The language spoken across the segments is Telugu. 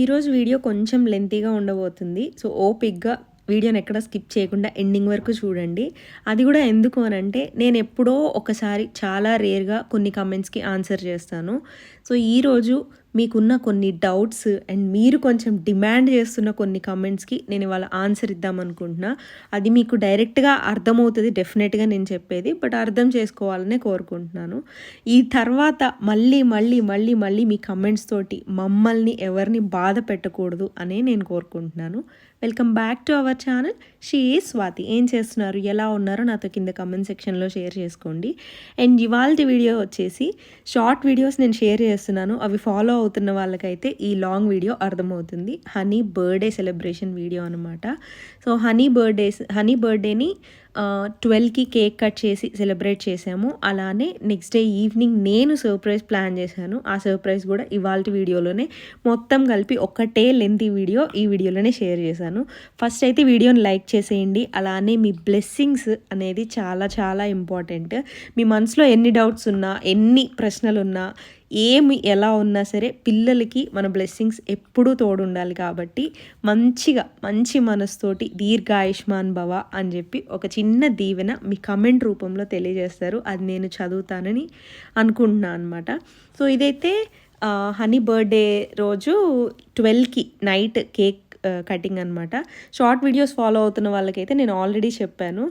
ఈరోజు వీడియో కొంచెం లెంతీగా ఉండబోతుంది. సో ఓపిక్గా వీడియోని ఎక్కడ స్కిప్ చేయకుండా ఎండింగ్ వరకు చూడండి. అది కూడా ఎందుకు అని అంటే నేను ఎప్పుడో ఒకసారి చాలా రేర్గా కొన్ని కమెంట్స్కి ఆన్సర్ చేస్తాను. సో ఈరోజు మీకున్న కొన్ని డౌట్స్ అండ్ మీరు కొంచెం డిమాండ్ చేస్తున్న కొన్ని కమెంట్స్కి నేను ఇవాళ ఆన్సర్ ఇద్దాం అనుకుంటున్నా. అది మీకు డైరెక్ట్గా అర్థమవుతుంది డెఫినెట్గా నేను చెప్పేది బట్ అర్థం చేసుకోవాలనే కోరుకుంటున్నాను. ఈ తర్వాత మళ్ళీ మళ్ళీ మళ్ళీ మళ్ళీ మీ కమెంట్స్ తోటి మమ్మల్ని ఎవరిని బాధ పెట్టకూడదు అనే నేను కోరుకుంటున్నాను. Welcome back to our channel. She Swathi. ఏం చేస్తున్నారు? ఎలా ఉన్నారో? నాతో కింద కమెంట్ సెక్షన్లో షేర్ చేసుకోండి. అండ్ ఇవాళ వీడియో వచ్చేసి షార్ట్ వీడియోస్ నేను షేర్ చేస్తున్నాను. అవి ఫాలో అవుతున్న వాళ్ళకైతే ఈ లాంగ్ వీడియో అర్థమవుతుంది. హనీ బర్త్డే సెలబ్రేషన్ వీడియో అనమాట సో హనీ బర్త్డేస్ హనీ బర్త్డేని ట్వెల్వ్కి కేక్ కట్ చేసి సెలబ్రేట్ చేసాము అలానే నెక్స్ట్ డే ఈవినింగ్ నేను సర్ప్రైజ్ ప్లాన్ చేశాను. ఆ సర్ప్రైజ్ కూడా ఇవాళ వీడియోలోనే మొత్తం కలిపి ఒక్కటే లెంతీ వీడియో ఈ వీడియోలోనే షేర్ చేశాను. ఫస్ట్ అయితే వీడియోని లైక్ చేసేయండి. అలానే మీ బ్లెస్సింగ్స్ అనేది చాలా చాలా ఇంపార్టెంట్. మీ మనసులో ఎన్ని డౌట్స్ ఉన్నా ఎన్ని ప్రశ్నలు ఉన్నా ఏమి ఎలా ఉన్నా సరే పిల్లలకి మన బ్లెస్సింగ్స్ ఎప్పుడూ తోడుండాలి కాబట్టి మంచిగా మంచి మనసుతోటి దీర్ఘాయుష్మాన్ భవ అని చెప్పి ఒక చిన్న దీవెన మీ కమెంట్ రూపంలో తెలియజేస్తారు. అది నేను చదువుతానని అనుకుంటున్నాను అనమాట సో ఇదైతే హనీ బర్త్డే రోజు ట్వెల్వ్కి నైట్ కేక్ కటింగ్ అనమాట షార్ట్ వీడియోస్ ఫాలో అవుతున్న వాళ్ళకైతే నేను ఆల్రెడీ చెప్పాను.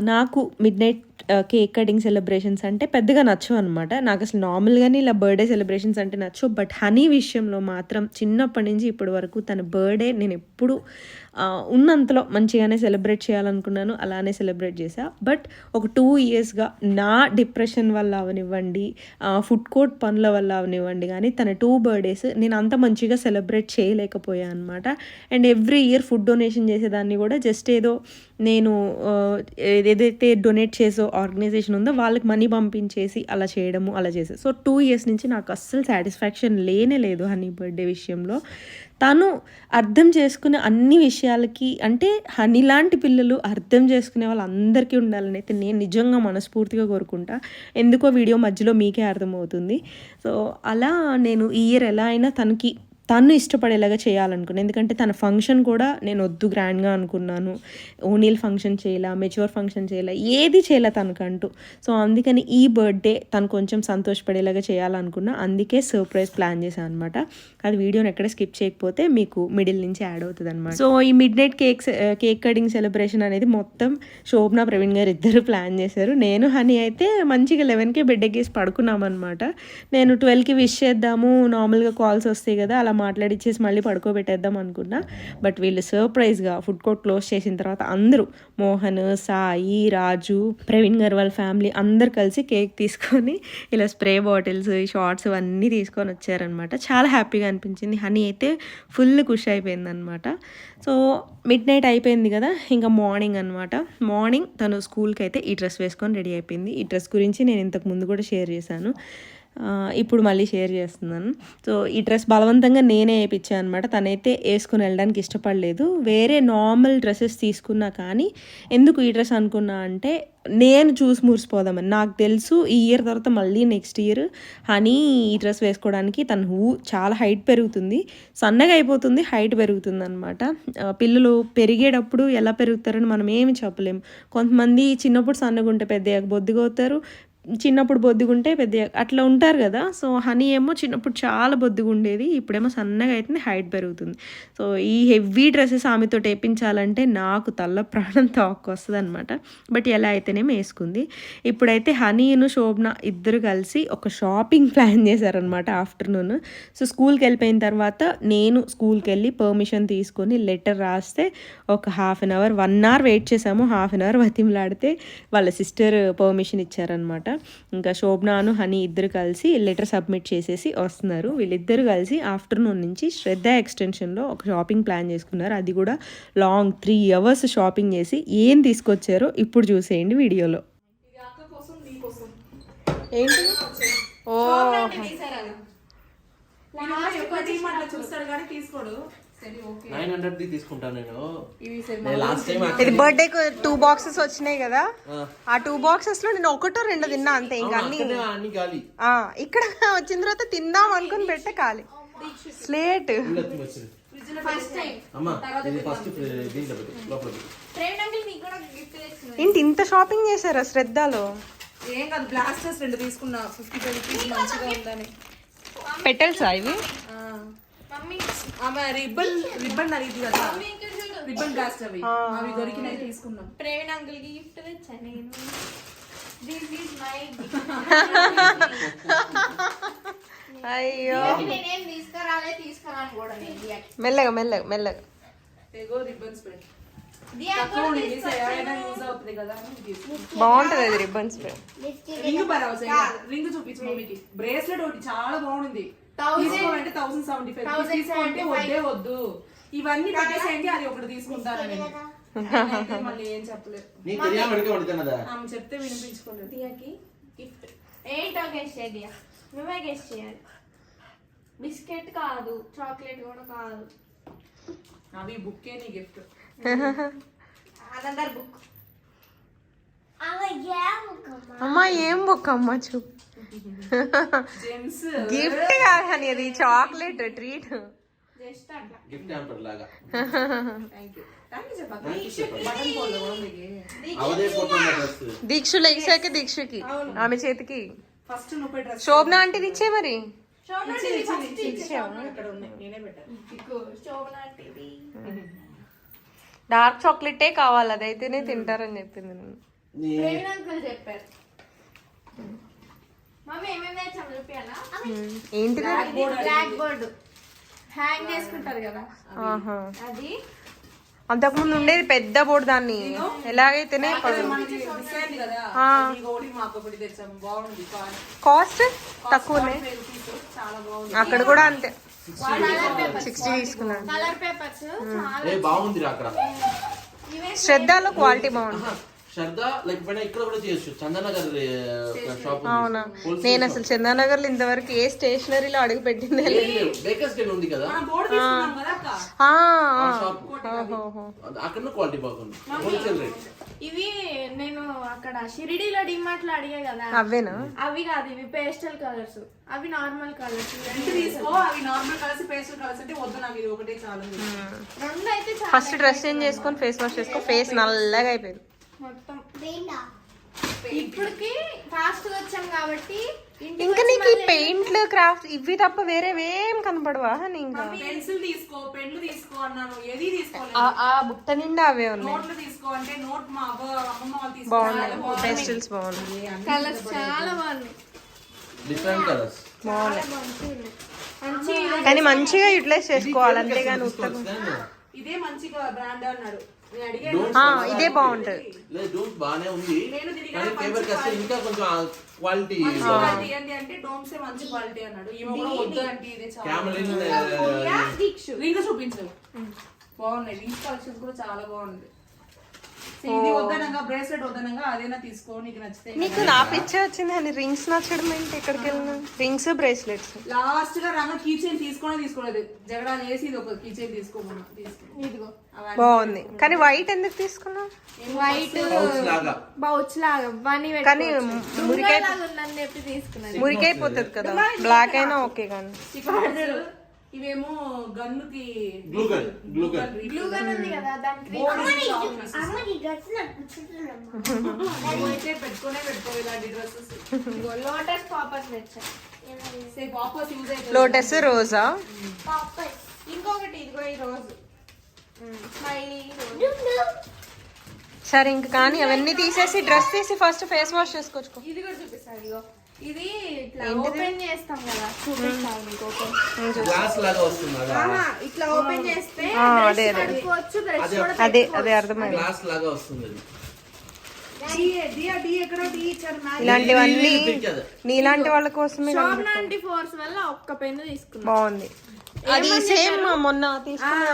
నాకు midnight cake cutting celebrations అంటే పెద్దగా నచ్చవు అనమాట నాకు అసలు నార్మల్గానే ఇలా బర్త్డే సెలబ్రేషన్స్ అంటే నచ్చవు. బట్ హనీ విషయంలో మాత్రం చిన్నప్పటి నుంచి ఇప్పటి వరకు తన బర్త్డే నేను ఎప్పుడు uh, ఉన్నంతలో మంచిగానే సెలబ్రేట్ చేయాలనుకున్నాను. అలానే సెలబ్రేట్ చేశా. బట్ ఒక టూ ఇయర్స్గా నా డిప్రెషన్ వల్ల అవనివ్వండి uh, ఫుడ్ కోర్ట్ పనుల వల్ల అవనివ్వండి కానీ తన టూ బర్త్డేస్ నేను అంత మంచిగా సెలబ్రేట్ చేయలేకపోయా అనమాట and every year food donation చేసేదాన్ని కూడా జస్ట్ ఏదో నేను uh, ఏదైతే డొనేట్ చేసో ఆర్గనైజేషన్ ఉందో వాళ్ళకి మనీ పంపించేసి అలా చేయడము అలా చేసే సో టూ ఇయర్స్ నుంచి నాకు అస్సలు సాటిస్ఫాక్షన్ లేనే లేదు హనీ బర్త్డే విషయంలో. తను అర్థం చేసుకునే అన్ని విషయాలకి అంటే హనీ లాంటి పిల్లలు అర్థం చేసుకునే వాళ్ళు అందరికీ ఉండాలని అయితే నేను నిజంగా మనస్ఫూర్తిగా కోరుకుంటా. ఎందుకో వీడియో మధ్యలో మీకే అర్థమవుతుంది. సో అలా నేను ఈ ఇయర్ ఎలా అయినా తనకి తను ఇష్టపడేలాగా చేయాలనుకున్నాను ఎందుకంటే తన ఫంక్షన్ కూడా నేను వద్దు గ్రాండ్గా అనుకున్నాను. ఓనీల్ ఫంక్షన్ చేయాల మెచ్యూర్ ఫంక్షన్ చేయాల ఏది చేయాల తనకంటూ. సో అందుకని ఈ బర్త్డే తను కొంచెం సంతోషపడేలాగా చేయాలనుకున్నా. అందుకే సర్ప్రైజ్ ప్లాన్ చేశాను అనమాట అది వీడియోని ఎక్కడ స్కిప్ చేయకపోతే మీకు మిడిల్ నుంచి యాడ్ అవుతుంది అనమాట సో ఈ midnight cake cake cutting celebration అనేది మొత్తం శోభన ప్రవీణ్ గారు ఇద్దరు ప్లాన్ చేశారు. నేను హనీ అయితే మంచిగా లెవెన్కే బెడ్ ఎక్కేసి పడుకున్నాం అనమాట నేను ట్వెల్వ్కి విష్ చేద్దాము. నార్మల్గా కాల్స్ వస్తాయి కదా అలా మాట్లాడిచ్చేసి మళ్ళీ పడుకోబెట్టేద్దాం అనుకున్నా. బట్ వీళ్ళు సర్ప్రైజ్గా ఫుడ్ కోర్ట్ క్లోజ్ చేసిన తర్వాత అందరూ మోహన్ సాయి రాజు ప్రవీణ్ గారు వాళ్ళ ఫ్యామిలీ అందరు కలిసి కేక్ తీసుకొని ఇలా స్ప్రే బాటిల్స్ షార్ట్స్ ఇవన్నీ తీసుకొని వచ్చారనమాట చాలా హ్యాపీగా అనిపించింది. హనీ అయితే ఫుల్ ఖుషి అయిపోయింది అనమాట సో మిడ్ నైట్ అయిపోయింది కదా ఇంకా మార్నింగ్ అనమాట మార్నింగ్ తను స్కూల్కి అయితే ఈ డ్రెస్ వేసుకొని రెడీ అయిపోయింది. ఈ డ్రెస్ గురించి నేను ఇంతకు ముందు కూడా షేర్ చేశాను. ఇప్పుడు మళ్ళీ షేర్ చేస్తున్నాను. సో ఈ డ్రెస్ బలవంతంగా నేనే వేయించాను అనమాట తనైతే వేసుకుని వెళ్ళడానికి ఇష్టపడలేదు. వేరే నార్మల్ డ్రెస్సెస్ తీసుకున్నా కానీ ఎందుకు ఈ డ్రెస్ అనుకున్నా అంటే నేను చూసి మురిసిపోదామని. నాకు తెలుసు ఈ ఇయర్ తర్వాత మళ్ళీ నెక్స్ట్ ఇయర్ హనీ ఈ డ్రెస్ వేసుకోవడానికి తన హూ చాలా హైట్ పెరుగుతుంది. సన్నగా అయిపోతుంది హైట్ పెరుగుతుంది అనమాట పిల్లలు పెరిగేటప్పుడు ఎలా పెరుగుతారని మనం ఏమి చెప్పలేము కొంతమంది చిన్నప్పుడు సన్నగా ఉంటే పెద్ద బొద్దుగా అవుతారు. చిన్నప్పుడు బొద్దుగుంటే పెద్ద అట్లా ఉంటారు కదా. సో హనీ ఏమో చిన్నప్పుడు చాలా బొద్దుగా ఉండేది ఇప్పుడేమో సన్నగా అవుతుంది హైట్ పెరుగుతుంది. సో ఈ హెవీ డ్రెస్సెస్ ఆమెతో వేయించాలంటే నాకు తల్ల ప్రాణం తాక్కు వస్తుంది అనమాట బట్ ఎలా అయితేనేమో వేసుకుంది. ఇప్పుడైతే హనీను శోభన ఇద్దరు కలిసి ఒక షాపింగ్ ప్లాన్ చేశారనమాట ఆఫ్టర్నూన్. సో స్కూల్కి వెళ్ళిపోయిన తర్వాత నేను స్కూల్కి వెళ్ళి పర్మిషన్ తీసుకొని లెటర్ రాస్తే ఒక half an hour one hour wait చేసాము హాఫ్ అన్ అవర్ వతిమలాడితే వాళ్ళ సిస్టర్ పర్మిషన్ ఇచ్చారనమాట ఇంకా శోభనాను హనీ ఇద్దరు కలిసి లెటర్ సబ్మిట్ చేసేసి వస్తున్నారు. వీళ్ళిద్దరు కలిసి ఆఫ్టర్నూన్ నుంచి శ్రద్ధ ఎక్స్టెన్షన్లో ఒక షాపింగ్ ప్లాన్ చేసుకున్నారు. అది కూడా లాంగ్ త్రీ అవర్స్ షాపింగ్ చేసి ఏం తీసుకొచ్చారో ఇప్పుడు చూసేయండి వీడియోలో. ఏంటి? ఓ చూస్తాడు కానీ తీసుకోడు. నైన్ హండ్రెడ్ ది తీసుకుంటాను నేను. నేను లాస్ట్ టైం ఇది బర్త్డే టూ బాక్సెస్ వచ్చినాయి కదా? ఆ. టూ బాక్సెస్లో నేను ఒకటో రెండో తిన్నా అంతే ఇంకా అన్ని. ఖాళీ. ఇక్కడ వచ్చిన తర్వాత తిందాం అనుకుని పెట్టే ఖాళీ. స్లేట్ ఏంటి ఇంత షాపింగ్ చేశారా శ్రద్ధలో? ఏం కాదు బ్లాస్టర్స్ రెండు తీసుకున్నా ఫిఫ్టీ ఫైవ్ రూపీస్ మంచిగా ఉందని. పెట్టల్సా ఇవి? ఆమె రిబ్బన్ రిబ్బన్ అడిగింది కదా. రిబ్బన్ బ్లాస్టర్ అవి. అవి దొరికినాయి తీసుకున్నాం ప్రవీణ్ అంకుల్కి గిఫ్ట్ తెచ్చా నేను? దిస్ ఈజ్ మై అయ్యో. నేనేం తీసుకురాలే తీసుకురాను కూడా మెల్లగా మెల్లగా మెల్లగా. ఏగో రిబ్బన్స్ పెట్టి. బాగుంటది అది రిబ్బన్స్ రింగ్ పరావు రింగ్ చూపించు మమ్మీకి. బ్రేస్లెట్ ఒకటి చాలా బాగుంది. థౌసండ్ సెవెంటీ ఫైవ్ తీసుకోవాలంటే వద్దే వద్దు. ఇవన్నీ అది ఒకటి మళ్ళీ ఏం చెప్పలేదు. నీకు తెలియాలి అడిగే పడుతున్నదా ఆమె చెప్తే వినిపించుకోలేదు దియాకి గిఫ్ట్ ఏంటో గెస్ట్ చేయాలి దియా నువ్వే గెస్ట్ చేయాలి. బిస్కెట్ కాదు చాక్లెట్ కూడా కాదు. అవి బుక్కే నీ గిఫ్ట్ అనదర్ బుక్ అమ్మా ఏం బుక్ అమ్మా? చూ జెమ్స్ గిఫ్ట్ కాదు అని అది చాక్లెట్ ట్రీట్ జస్ట్ అట్లా. గిఫ్ట్ హ్యాంపర్ లాగా. థ్యాంక్ యూ థ్యాంక్ యూ చెప్పాలి బటన్ పోలే కూడా మీకు అవదే ఫోటో డ్రెస్ దీక్షు లెగ్సాకి దీక్షకి. ఆమె చేతికి. శోభన ఆంటీది ఇచ్చే మరి డార్క్ చాక్లెటే కావాలి అదైతేనే తింటారని చెప్పింది నేను చెప్పారు. ఏంటిది బ్లాక్ బోర్డ్ హ్యాంగ్ చేసుకుంటారు కదా. ఆహా. అది. అంతకుముందు ఉండేది పెద్ద బోర్డు దాన్ని. ఎలాగైతేనే కాస్ట్? తక్కువనే. రూపీస్. చాలా బాగుంది. అక్కడ కూడా అంతే. సిక్స్టీ తీసుకున్నాను కలర్ పేపర్స్ చాలా ఏ బాగుందిరా అక్కడ. ఇవే శ్రద్ధలో క్వాలిటీ బాగుంది. శ్రద్ధ లేకపోయినా ఇక్కడ కూడా చేయొచ్చు. చందనగర్ షాప్ అవునా? నేను అసలు చందానగర్లో ఇంతవరకు ఏ స్టేషనరీలో అడుగు పెట్టిందే ఇవి నేను అక్కడ షిరిడీలో డిమార్ట్లో అడిగా కదా. అవేనా? అవి కాదు ఇవి పేస్టల్ కలర్స్ అవి నార్మల్ కలర్స్ తీసుకో అవి నార్మల్ కలర్స్ పేస్టల్ కలర్స్ అంటే వద్దు నాకు ఇది ఒకటే చాలు. రెండు అయితే ఫస్ట్ డ్రెస్ చేంజ్ చేసుకొని ఫేస్ వాష్ చేసుకో ఫేస్ నల్లగా అయిపోయింది. మొత్తం. ఇప్పటికి ఫాస్ట్ వచ్చాం కాబట్టి ఇంకా నీకు ఈ పెయింట్లు క్రాఫ్ట్ ఇవి తప్ప వేరేవేం కనపడవా ఇంకా? పెన్సిల్ తీసుకో పెన్లు తీసుకో అన్నాను. ఏది తీసుకోలేదు ఆ- బుట్ట నిండా అవే ఉన్నాయి. నోట్లు తీసుకో అంటే నోట్ మా అవ్వ అమ్మమ్మ వాళ్ళు తీసుకో. బాగున్నాయి. పెస్టిల్స్ బాగున్నాయి. కలర్స్ చాలా బాగున్నాయి. డిఫరెంట్ కలర్స్ కానీ మంచిగా యూటిలైజ్ చేసుకోవాలి. అంతేగాని ఉత్తగా. ఇదే మంచిగా బ్రాండ్ అన్నాడు. ఇదే బాగుంటది. బాగానే ఉంది. నేను తిరిగి కానీ పేపర్ కస్తే ఇంకా కొంచెం క్వాలిటీ అంటే డోమ్స్ మంచి క్వాలిటీ అన్నాడు. వద్దు అంటే ఇదే చాలా క్యామలిన్ దీక్షు. రింగ్ చూపించు. బాగున్నాయి. రింగ్ కూడా చాలా బాగుంది. ఇది వద్దనంగా బ్రేస్లెట్ వద్దనంగా అదేనా తీసుకో నీకు నచ్చితే. నీకు నా పిచ్చే వచ్చింది అని రింగ్స్ నచ్చడం ఏంటి ఎక్కడికి వెళ్ళినా? రింగ్స్ బ్రేస్లెట్స్ లాస్ట్గా రంగ కీ చైన్ తీసుకొని తీసుకోలేదు. జగడా వేసి ఇది ఒక కీ చైన్ తీసుకోమన్నా తీసుకో. ఇదిగో. బాగుంది. కానీ వైట్ ఎందుకు తీసుకున్నావు? వైట్ బౌచ్ లాగా. బనీ కానీ మురికాయ లాగా ఉందని చెప్పి తీసుకున్నాను. మురికైపోతుంది కదా. బ్లాక్ అయినా ఓకే కానీ. ఇవేమో గన్నుకి glue gun glue gun blue gun ఉంది కదా దానికి అయితే పెట్టుకునే పెట్టుకో ఇలాంటి డ్రెస్సెస్. లోటస్ పాపర్స్ తెచ్చా వాపస్ యూజ్ అయితే లోటస్ రోజా? ఇంకొకటి ఇదిగో ఈ రోజు. స్మైలీ సరే ఇంక కానీ అవన్నీ తీసేసి డ్రెస్ తీసి ఫస్ట్ ఫేస్ వాష్ చేసుకోవచ్చు ఇది కూడా చూపిస్తాను ఇదిగో. ఇది ఇట్లా ఓపెన్ చేస్తాం కదా. చూపిస్తాను మీకు ఓపెన్ గ్లాస్ లాగా వస్తుంది అదా? ఇట్లా ఓపెన్ చేస్తే అదే, అదే. అదే. అర్థమైంది. గ్లాస్ లాగా వస్తుంది ఇలాంటివన్నీ. నీలాంటి వాళ్ళ కోసమే నైన్టీ ఫోర్స్ వల్ల ఒక్క పెన్ను తీసుకున్నా. బాగుంది. అది సేమ్ మొన్న తీసుకున్న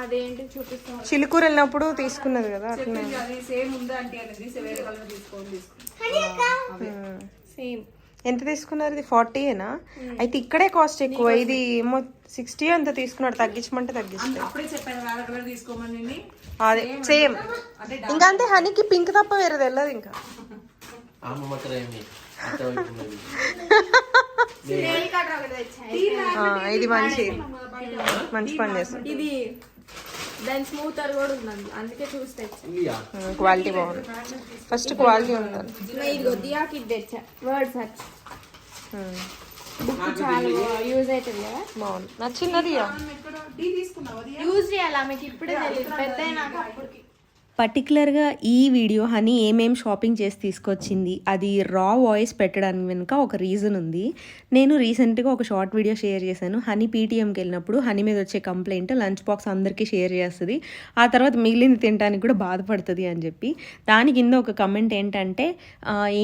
అదేంటి చూపిస్తాను. చిలుకూరు వెళ్ళినప్పుడు తీసుకున్నది కదా అట్లా సేమ్ ఉంది అంటే తీసుకోండి సేమ్ ఎంత తీసుకున్నారు ఇది ఫార్టీ ఏనా? అయితే ఇక్కడే కాస్ట్ ఎక్కువ. ఇది ఏమో సిక్స్టీ ఎంత తీసుకున్నాడు? తగ్గించమంటే తగ్గిస్తాడు వేరే అదే సేమ్ ఇంకా అంతే హనీకి పింక్ తప్ప వేరేది వెళ్ళదు ఇంకా. ఇది మంచి మంచి పని చేస్తుంది. ఇది దాని స్మూతర్ కూడా ఉందండి. అందుకే చూసి తెచ్చా క్వాలిటీ బాగుంది. ఫస్ట్ క్వాలిటీ ఉండాలి ఇదిగో దియాకి ఇది తెచ్చా. వర్డ్ సర్చ్ బుక్ చాలా యూజ్ అవుతుంది కదా. బాగుంది. నచ్చింది? యూజ్ చేయాలి? ఆమెకి ఇప్పుడే తెలియదు పెద్ద అయినాక అప్పటికి. పర్టికులర్గా ఈ వీడియో హనీ ఏమేం షాపింగ్ చేసి తీసుకొచ్చింది అది రా వాయిస్ పెట్టడానికి వెనుక ఒక రీజన్ ఉంది. నేను రీసెంట్గా ఒక షార్ట్ వీడియో షేర్ చేశాను. హనీ పీటీఎంకి వెళ్ళినప్పుడు హనీ మీద వచ్చే కంప్లైంట్ లంచ్ బాక్స్ అందరికీ షేర్ చేస్తుంది. ఆ తర్వాత మిగిలింది తినడానికి కూడా బాధపడుతుంది అని చెప్పి. దాని కింద ఒక కమెంట్ ఏంటంటే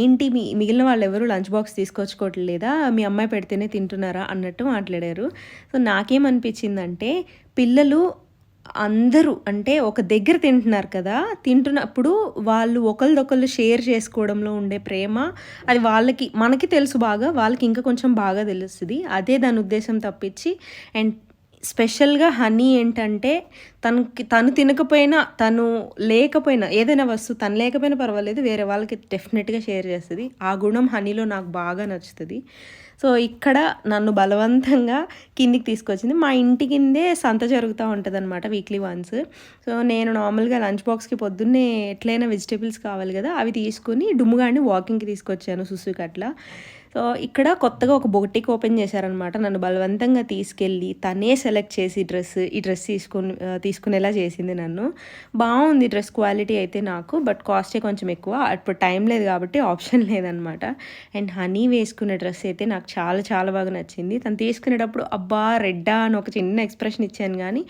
ఏంటి మీ మిగిలిన వాళ్ళు ఎవరు లంచ్ బాక్స్ తీసుకొచ్చుకోవట్లేదా? మీ అమ్మాయి పెడితేనే తింటున్నారా? అన్నట్టు మాట్లాడారు. సో నాకేమనిపించిందంటే పిల్లలు అందరూ అంటే ఒక దగ్గర తింటున్నారు కదా తింటున్నప్పుడు వాళ్ళు ఒకరిదొకళ్ళు షేర్ చేసుకోవడంలో ఉండే ప్రేమ అది వాళ్ళకి మనకి తెలుసు బాగా వాళ్ళకి ఇంకా కొంచెం బాగా తెలుస్తుంది. అదే దాని ఉద్దేశం తప్పించి అండ్ స్పెషల్గా హనీ ఏంటంటే తనకి తను తినకపోయినా తను లేకపోయినా ఏదైనా వస్తువు తను లేకపోయినా పర్వాలేదు వేరే వాళ్ళకి డెఫినెట్గా షేర్ చేస్తుంది. ఆ గుణం హనీలో నాకు బాగా నచ్చుతుంది. సో ఇక్కడ నన్ను బలవంతంగా కిందికి తీసుకొచ్చింది. మా ఇంటి కిందే సంత జరుగుతూ ఉంటుంది అనమాట వీక్లీ వన్స్ సో నేను నార్మల్గా లంచ్ బాక్స్కి పొద్దున్నే ఎట్లయినా వెజిటేబుల్స్ కావాలి కదా అవి తీసుకుని డుమ్ముగాడిని వాకింగ్కి తీసుకొచ్చాను సుసుకి అట్లా సో ఇక్కడ కొత్తగా ఒక బొటిక్ ఓపెన్ చేశారనమాట. నన్ను బలవంతంగా తీసుకెళ్ళి తనే సెలెక్ట్ చేసి డ్రెస్ ఈ డ్రెస్ తీసుకుని తీసుకునేలా చేసింది నన్ను. బాగుంది డ్రెస్ క్వాలిటీ అయితే నాకు బట్ కాస్టే కొంచెం ఎక్కువ. అప్పుడు టైం లేదు కాబట్టి ఆప్షన్ లేదనమాట. అండ్ హనీ వేసుకునే డ్రెస్ అయితే నాకు చాలా చాలా బాగా నచ్చింది. తను తీసుకునేటప్పుడు అబ్బా రెడ్డా అని ఒక చిన్న ఎక్స్ప్రెషన్ ఇచ్చాను కానీ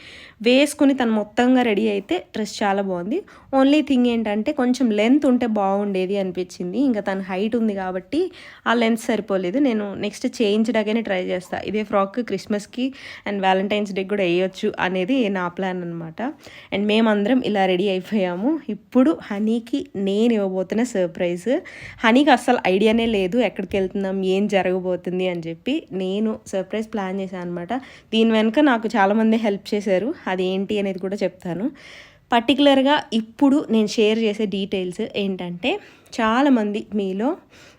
వేసుకుని తను మొత్తంగా రెడీ అయితే డ్రెస్ చాలా బాగుంది. ఓన్లీ థింగ్ ఏంటంటే కొంచెం లెంత్ ఉంటే బాగుండేది అనిపించింది. ఇంకా తన హైట్ ఉంది కాబట్టి ఆ లెంత్ సరిపోలేదు. నేను నెక్స్ట్ చేయించడానికైనా ట్రై చేస్తా. ఇదే ఫ్రాక్ క్రిస్మస్కి అండ్ వ్యాలంటైన్స్ డే కూడా వేయొచ్చు అనేది నా ప్లాన్ అనమాట అండ్ మేమందరం ఇలా రెడీ అయిపోయాము. ఇప్పుడు హనీకి నేను ఇవ్వబోతున్న సర్ప్రైజ్. హనీకి అస్సలు ఐడియానే లేదు ఎక్కడికి వెళ్తున్నాం ఏం జరగబోతుంది అని చెప్పి నేను సర్ప్రైజ్ ప్లాన్ చేశాను అనమాట దీని వెనుక నాకు చాలామంది హెల్ప్ చేశారు. అది ఏంటి అనేది కూడా చెప్తాను. పర్టికులర్గా ఇప్పుడు నేను షేర్ చేసే డీటెయిల్స్ ఏంటంటే చాలామంది మీలో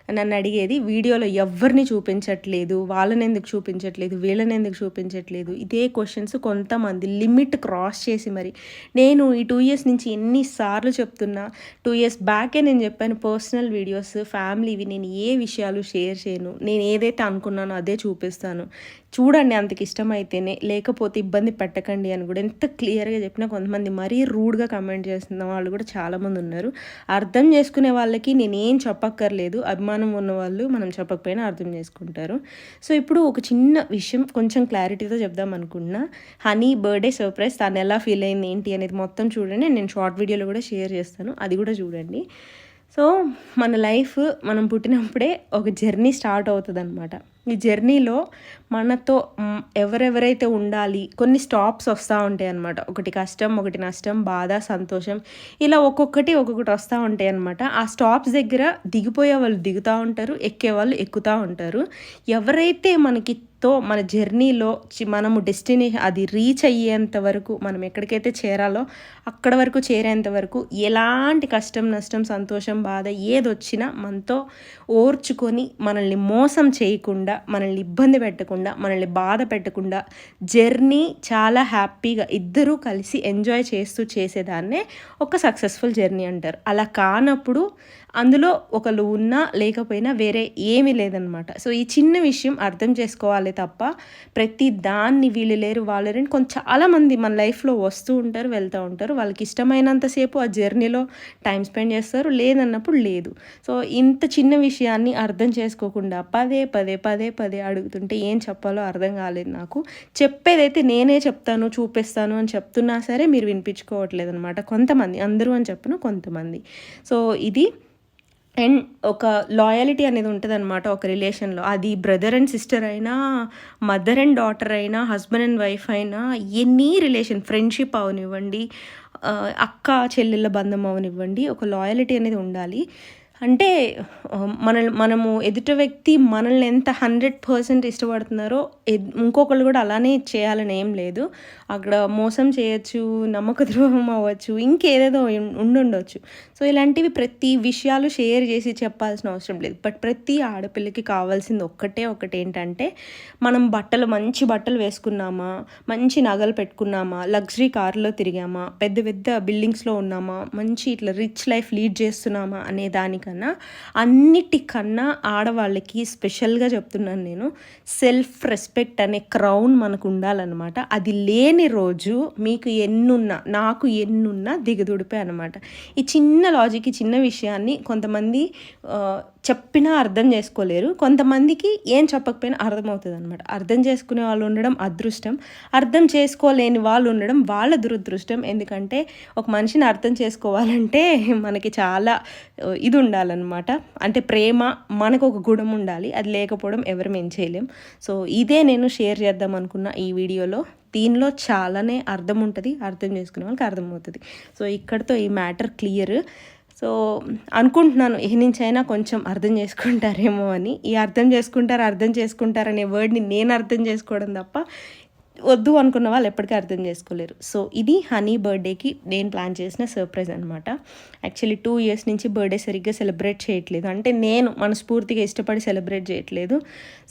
నన్ను అడిగేది వీడియోలో ఎవరిని చూపించట్లేదు వాళ్ళని ఎందుకు చూపించట్లేదు వీళ్ళని ఎందుకు చూపించట్లేదు? ఇదే క్వశ్చన్స్ కొంతమంది లిమిట్ క్రాస్ చేసి మరి. నేను ఈ టూ ఇయర్స్ నుంచి ఎన్నిసార్లు చెప్తున్నా టూ ఇయర్స్ బ్యాకే నేను చెప్పాను పర్సనల్ వీడియోస్ ఫ్యామిలీవి నేను ఏ విషయాలు షేర్ చేయను. నేను ఏదైతే అనుకున్నానో అదే చూపిస్తాను. చూడండి అంతకి ఇష్టమైతేనే లేకపోతే ఇబ్బంది పెట్టకండి అని కూడా ఎంత క్లియర్గా చెప్పినా కొంతమంది మరీ రూడ్గా కమెంట్ చేస్తున్న వాళ్ళు కూడా చాలామంది ఉన్నారు. అర్థం చేసుకునే వాళ్ళకి నేనేం చెప్పక్కర్లేదు అభిమానం ఉన్న ఉన్నవాళ్ళు మనం చెప్పకపోయినా అర్థం చేసుకుంటారు. సో ఇప్పుడు ఒక చిన్న విషయం కొంచెం క్లారిటీతో చెప్దాం అనుకున్నా హనీ బర్త్డే సర్ప్రైజ్ తను ఎలా ఫీల్ అయింది ఏంటి అనేది మొత్తం చూడండి. నేను షార్ట్ వీడియోలో కూడా షేర్ చేస్తాను. అది కూడా చూడండి. సో మన లైఫ్ మనం పుట్టినప్పుడే ఒక జర్నీ స్టార్ట్ అవుతుంది అనమాట ఈ జర్నీలో మనతో ఎవరెవరైతే ఉండాలి కొన్ని స్టాప్స్ వస్తూ ఉంటాయి అనమాట ఒకటి కష్టం ఒకటి నష్టం బాధ సంతోషం ఇలా ఒక్కొక్కటి ఒక్కొక్కటి వస్తూ ఉంటాయి అనమాట ఆ స్టాప్స్ దగ్గర దిగిపోయే వాళ్ళు దిగుతూ ఉంటారు ఎక్కే వాళ్ళు ఎక్కుతూ ఉంటారు. ఎవరైతే మనకి తో మన జర్నీలో చి- మనము డెస్టినేషన్ అది రీచ్ అయ్యేంత వరకు మనం ఎక్కడికైతే చేరాలో అక్కడ వరకు చేరేంత వరకు ఎలాంటి కష్టం నష్టం సంతోషం బాధ ఏదొచ్చినా మనతో ఓర్చుకొని మనల్ని మోసం చేయకుండా మనల్ని ఇబ్బంది పెట్టకుండా మనల్ని బాధ పెట్టకుండా జర్నీ చాలా హ్యాపీగా ఇద్దరూ కలిసి ఎంజాయ్ చేస్తూ చేసేదాన్నే ఒక సక్సెస్ఫుల్ జర్నీ అంటారు. అలా కానప్పుడు అందులో ఒకళ్ళు ఉన్నా లేకపోయినా వేరే ఏమీ లేదనమాట సో ఈ చిన్న విషయం అర్థం చేసుకోవాలి తప్ప ప్రతి దాన్ని వీళ్ళు లేరు వాళ్ళు లేరు కొంచెం చాలామంది మన లైఫ్లో వస్తూ ఉంటారు వెళ్తూ ఉంటారు. వాళ్ళకి ఇష్టమైనంతసేపు ఆ జర్నీలో టైం స్పెండ్ చేస్తారు లేదన్నప్పుడు లేదు. సో ఇంత చిన్న విషయాన్ని అర్థం చేసుకోకుండా పదే పదే పదే పదే అడుగుతుంటే ఏం చెప్పాలో అర్థం కాలేదు నాకు. చెప్పేదైతే నేనే చెప్తాను చూపిస్తాను అని చెప్తున్నా సరే మీరు వినిపించుకోవట్లేదు అనమాట కొంతమంది అందరూ అని చెప్పను కొంతమంది. సో ఇది అండ్ ఒక లాయాలిటీ అనేది ఉంటుంది అనమాట ఒక రిలేషన్లో. అది బ్రదర్ అండ్ సిస్టర్ అయినా మదర్ అండ్ డాటర్ అయినా హస్బెండ్ అండ్ వైఫ్ అయినా ఎనీ రిలేషన్ ఫ్రెండ్షిప్ అవనివ్వండి అక్క చెల్లెళ్ళ బంధం అవనివ్వండి ఒక లాయాలిటీ అనేది ఉండాలి. అంటే మన మనల్ మనము ఎదుటి వ్యక్తి మనల్ని ఎంత హండ్రెడ్ పర్సెంట్ ఇష్టపడుతున్నారో ఇంకొకళ్ళు కూడా అలానే చేయాలని ఏం లేదు. అక్కడ మోసం చేయొచ్చు నమ్మక ద్రోహం అవ్వచ్చు ఇంకేదేదో ఉం- ఉండుండొచ్చు. సో ఇలాంటివి ప్రతి విషయాలు షేర్ చేసి చెప్పాల్సిన అవసరం లేదు. బట్ ప్రతి ఆడపిల్లకి కావాల్సింది ఒక్కటే ఒకటి ఏంటంటే మనం బట్టలు మంచి బట్టలు వేసుకున్నామా మంచి నగలు పెట్టుకున్నామా లగ్జరీ కార్లో తిరిగామా పెద్ద పెద్ద బిల్డింగ్స్లో ఉన్నామా మంచి ఇట్లా రిచ్ లైఫ్ లీడ్ చేస్తున్నామా అనే దానికి దానికన్నా అన్నిటికన్నా ఆడవాళ్ళకి స్పెషల్గా చెప్తున్నాను నేను సెల్ఫ్ రెస్పెక్ట్ అనే క్రౌన్ మనకు ఉండాలన్నమాట అది లేని రోజు మీకు ఎన్నున్నా నాకు ఎన్నున్నా దిగదుడిపే అనమాట ఈ చిన్న లాజిక్ ఈ చిన్న విషయాన్ని కొంతమంది చెప్పినా అర్థం చేసుకోలేరు. కొంతమందికి ఏం చెప్పకపోయినా అర్థమవుతుంది అనమాట అర్థం చేసుకునే వాళ్ళు ఉండడం అదృష్టం. అర్థం చేసుకోలేని వాళ్ళు ఉండడం వాళ్ళ దురదృష్టం. ఎందుకంటే ఒక మనిషిని అర్థం చేసుకోవాలంటే మనకి చాలా ఇది ఉండాలన్నమాట. అంటే ప్రేమ మనకు ఒక గుణం ఉండాలి. అది లేకపోవడం ఎవరు మేము చేయలేం సో ఇదే నేను షేర్ చేద్దాం అనుకున్న ఈ వీడియోలో. దీనిలో చాలానే అర్థం ఉంటుంది. అర్థం చేసుకునే వాళ్ళకి అర్థమవుతుంది. సో ఇక్కడితో ఈ మ్యాటర్ క్లియర్. సో అనుకుంటున్నాను ఏ నుంచి అయినా కొంచెం అర్థం చేసుకుంటారేమో అని. ఈ అర్థం చేసుకుంటారు అర్థం చేసుకుంటారు అనే వర్డ్ని నేను అర్థం చేసుకోవడం తప్ప వద్దు అనుకున్న వాళ్ళు ఎప్పటికీ అర్థం చేసుకోలేరు. సో ఇది హనీ బర్త్డేకి నేను ప్లాన్ చేసిన సర్ప్రైజ్ అనమాట యాక్చువల్లీ టూ ఇయర్స్ నుంచి బర్త్డే సరిగ్గా సెలబ్రేట్ చేయట్లేదు. అంటే నేను మనస్ఫూర్తిగా ఇష్టపడి సెలబ్రేట్ చేయట్లేదు.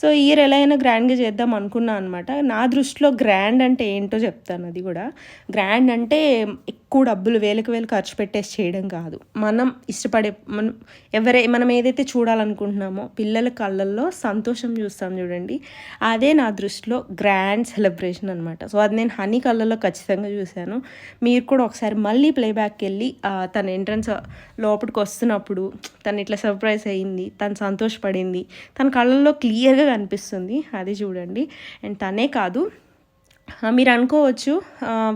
సో ఈ ఇయర్ ఎలా అయినా గ్రాండ్గా చేద్దాం అనుకున్నా అనమాట నా దృష్టిలో గ్రాండ్ అంటే ఏంటో చెప్తాను అది కూడా. గ్రాండ్ అంటే ఎక్కువ డబ్బులు వేలకు వేలు ఖర్చు పెట్టేసి చేయడం కాదు. మనం ఇష్టపడే మనం ఎవరే మనం ఏదైతే చూడాలనుకుంటున్నామో పిల్లల కళ్ళల్లో సంతోషం చూస్తాం చూడండి. అదే నా దృష్టిలో గ్రాండ్ సెలబ్రేషన్. అనమాట సో అది నేను హనీ కళ్ళలో ఖచ్చితంగా చూశాను. మీరు కూడా ఒకసారి మళ్ళీ ప్లేబ్యాక్కి వెళ్ళి తన ఎంట్రన్స్ లోపలికి వస్తున్నప్పుడు తను ఇట్లా సర్ప్రైజ్ అయ్యింది తను సంతోషపడింది తన కళ్ళల్లో క్లియర్గా కనిపిస్తుంది. అది చూడండి. అండ్ తనే కాదు మీరు అనుకోవచ్చు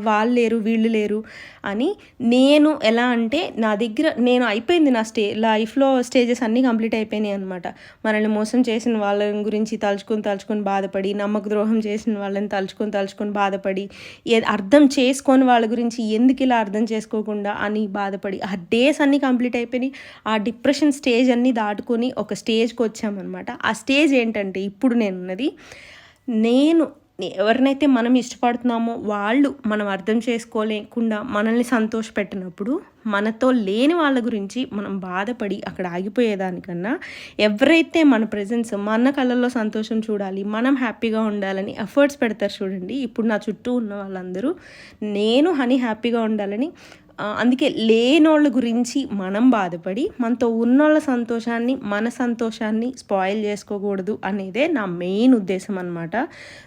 వాళ్ళు లేరు వీళ్ళు లేరు అని నేను ఎలా అంటే నా దగ్గర నేను అయిపోయింది నా స్టే లైఫ్లో స్టేజెస్ అన్నీ కంప్లీట్ అయిపోయినాయి అనమాట మనల్ని మోసం చేసిన వాళ్ళ గురించి తలుచుకొని తలుచుకొని బాధపడి నమ్మక ద్రోహం చేసిన వాళ్ళని తలుచుకొని తలుచుకొని బాధపడి ఏ- అర్థం చేసుకొని వాళ్ళ గురించి ఎందుకు ఇలా అర్థం చేసుకోకుండా అని బాధపడి ఆ డేస్ అన్నీ కంప్లీట్ అయిపోయినాయి. ఆ డిప్రెషన్ స్టేజ్ అన్నీ దాటుకొని ఒక స్టేజ్కి వచ్చామన్నమాట. ఆ స్టేజ్ ఏంటంటే ఇప్పుడు నేనున్నది నేను ఎవరినైతే మనం ఇష్టపడుతున్నామో వాళ్ళు మనం అర్థం చేసుకోలేకుండా మనల్ని సంతోషపెట్టినప్పుడు మనతో లేని వాళ్ళ గురించి మనం బాధపడి అక్కడ ఆగిపోయేదానికన్నా ఎవరైతే మన ప్రజెన్స్ మన కళ్ళల్లో సంతోషం చూడాలి మనం హ్యాపీగా ఉండాలని ఎఫర్ట్స్ పెడతారు చూడండి. ఇప్పుడు నా చుట్టూ ఉన్న వాళ్ళందరూ నేను హనీ హ్యాపీగా ఉండాలని అందుకే లేనోళ్ళ గురించి మనం బాధపడి మనతో ఉన్నోళ్ళ సంతోషాన్ని మన సంతోషాన్ని స్పాయిల్ చేసుకోకూడదు అనేదే నా మెయిన్ ఉద్దేశం అనమాట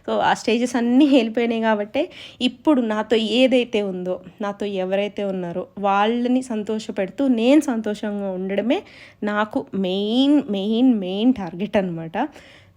సో ఆ స్టేజెస్ అన్నీ వెళ్ళిపోయినాయి కాబట్టి ఇప్పుడు నాతో ఏదైతే ఉందో నాతో ఎవరైతే ఉన్నారో వాళ్ళని సంతోషపెడుతూ నేను సంతోషంగా ఉండడమే నాకు మెయిన్ మెయిన్ మెయిన్ టార్గెట్ అనమాట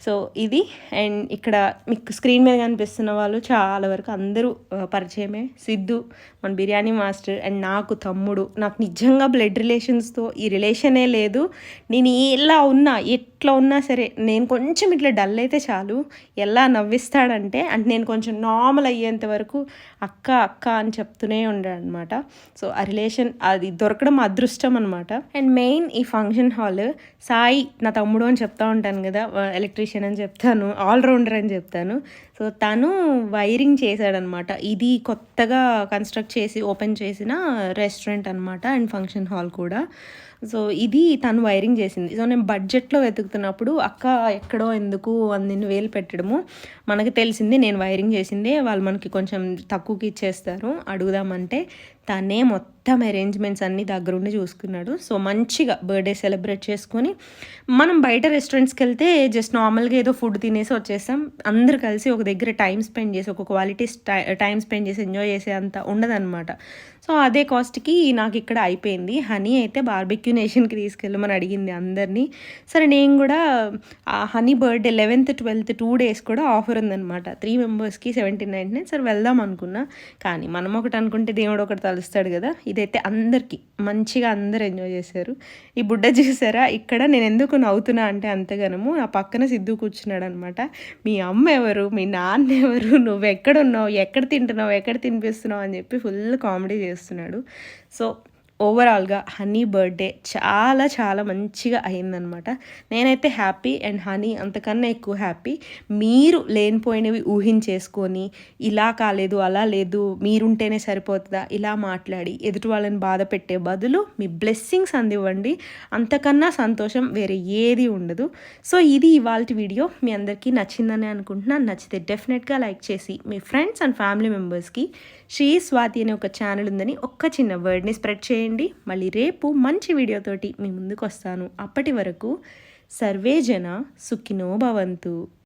సో ఇది అండ్ ఇక్కడ మీకు స్క్రీన్ మీద కనిపిస్తున్న వాళ్ళు చాలా వరకు అందరూ పరిచయమే. సిద్ధు మన బిర్యానీ మాస్టర్ అండ్ నాకు తమ్ముడు. నాకు నిజంగా బ్లడ్ రిలేషన్స్తో ఈ రిలేషనే లేదు. నేను ఎలా ఉన్నా ఎట్లా ఉన్నా సరే నేను కొంచెం ఇట్లా డల్ అయితే చాలు. ఎలా నవ్విస్తాడంటే అంటే నేను కొంచెం నార్మల్ అయ్యేంత వరకు అక్క అక్క అని చెప్తూనే అనమాట సో ఆ రిలేషన్ అది దొరకడం అదృష్టం అనమాట అండ్ మెయిన్ ఈ ఫంక్షన్ హాల్ సాయి నా తమ్ముడు అని చెప్తా ఉంటాను కదా ఎలక్ట్రీషియన్ అని చెప్తాను ఆల్రౌండర్ అని చెప్తాను. సో తను వైరింగ్ చేశాడనమాట. ఇది కొత్తగా కన్స్ట్రక్ట్ చేసి ఓపెన్ చేసిన రెస్టారెంట్ అనమాట అండ్ ఫంక్షన్ హాల్ కూడా. సో ఇది తను వైరింగ్ చేసింది. సో నేను బడ్జెట్లో వెతుకుతున్నప్పుడు అక్క ఎక్కడో ఎందుకు అన్ని వేలు పెట్టడము? మనకు తెలిసింది నేను వైరింగ్ చేసిందే వాళ్ళు మనకి కొంచెం తక్కువకి ఇచ్చేస్తారు అడుగుదామంటే. తనే మొత్తం అరేంజ్మెంట్స్ అన్నీ దగ్గరుండి చూసుకున్నాడు. సో మంచిగా బర్త్డే సెలబ్రేట్ చేసుకొని మనం బయట రెస్టారెంట్స్కి వెళ్తే జస్ట్ నార్మల్గా ఏదో ఫుడ్ తినేసి వచ్చేస్తాం. అందరు కలిసి ఒక దగ్గర టైం స్పెండ్ చేసి ఒక క్వాలిటీ టైం స్పెండ్ చేసి ఎంజాయ్ చేసే అంత ఉండదన్నమాట. సో అదే కాస్ట్కి నాకు ఇక్కడ అయిపోయింది. హనీ అయితే బార్బెక్యూ నేషన్కి తీసుకెళ్ళమని అడిగింది అందరినీ. సరే నేను కూడా ఆ Honey birthday eleventh twelfth two days కూడా ఆఫర్ ఉందన్నమాట. త్రీ మెంబర్స్కి సెవెంటీ నైన్ నైన్ సరే వెళ్దాం అనుకున్నా. కానీ మనం ఒకటి అనుకుంటే దేవుడు ఒకటి తలుస్తాడు కదా. ఇదైతే అందరికీ మంచిగా అందరు ఎంజాయ్ చేశారు. ఈ బుడ్డ చూసారా? ఇక్కడ నేను ఎందుకు నవ్వుతున్నా అంటే అంతగానము. నా పక్కన సిద్ధు కూర్చున్నాడు అనమాట మీ అమ్మ ఎవరు? మీ నాన్న ఎవరు? నువ్వు ఎక్కడ ఉన్నావు? ఎక్కడ తింటున్నావు? ఎక్కడ తినిపిస్తున్నావు? అని చెప్పి ఫుల్ కామెడీ చేస్తున్నాడు. సో ఓవరాల్గా హనీ బర్త్డే చాలా చాలా మంచిగా అయిందనమాట నేనైతే హ్యాపీ అండ్ హనీ అంతకన్నా ఎక్కువ హ్యాపీ. మీరు లేనిపోయినవి ఊహించేసుకొని ఇలా కాలేదు అలా లేదు మీరుంటేనే సరిపోతుందా? ఇలా మాట్లాడి ఎదుటి వాళ్ళని బాధ పెట్టే బదులు మీ బ్లెస్సింగ్స్ అందివ్వండి. అంతకన్నా సంతోషం వేరే ఏది ఉండదు. సో ఇది ఇవాళ వీడియో. మీ అందరికీ నచ్చిందని అనుకుంటున్నాను. నచ్చితే డెఫినెట్గా లైక్ చేసి మీ ఫ్రెండ్స్ అండ్ ఫ్యామిలీ మెంబర్స్కి శ్రీ స్వాతి అనే ఒక ఛానల్ ఉందని ఒక్క చిన్న వర్డ్ని స్ప్రెడ్ చేయండి. మళ్ళీ రేపు మంచి వీడియోతోటి మీ ముందుకు వస్తాను. అప్పటి వరకు సర్వేజన సుఖినో భవంతు.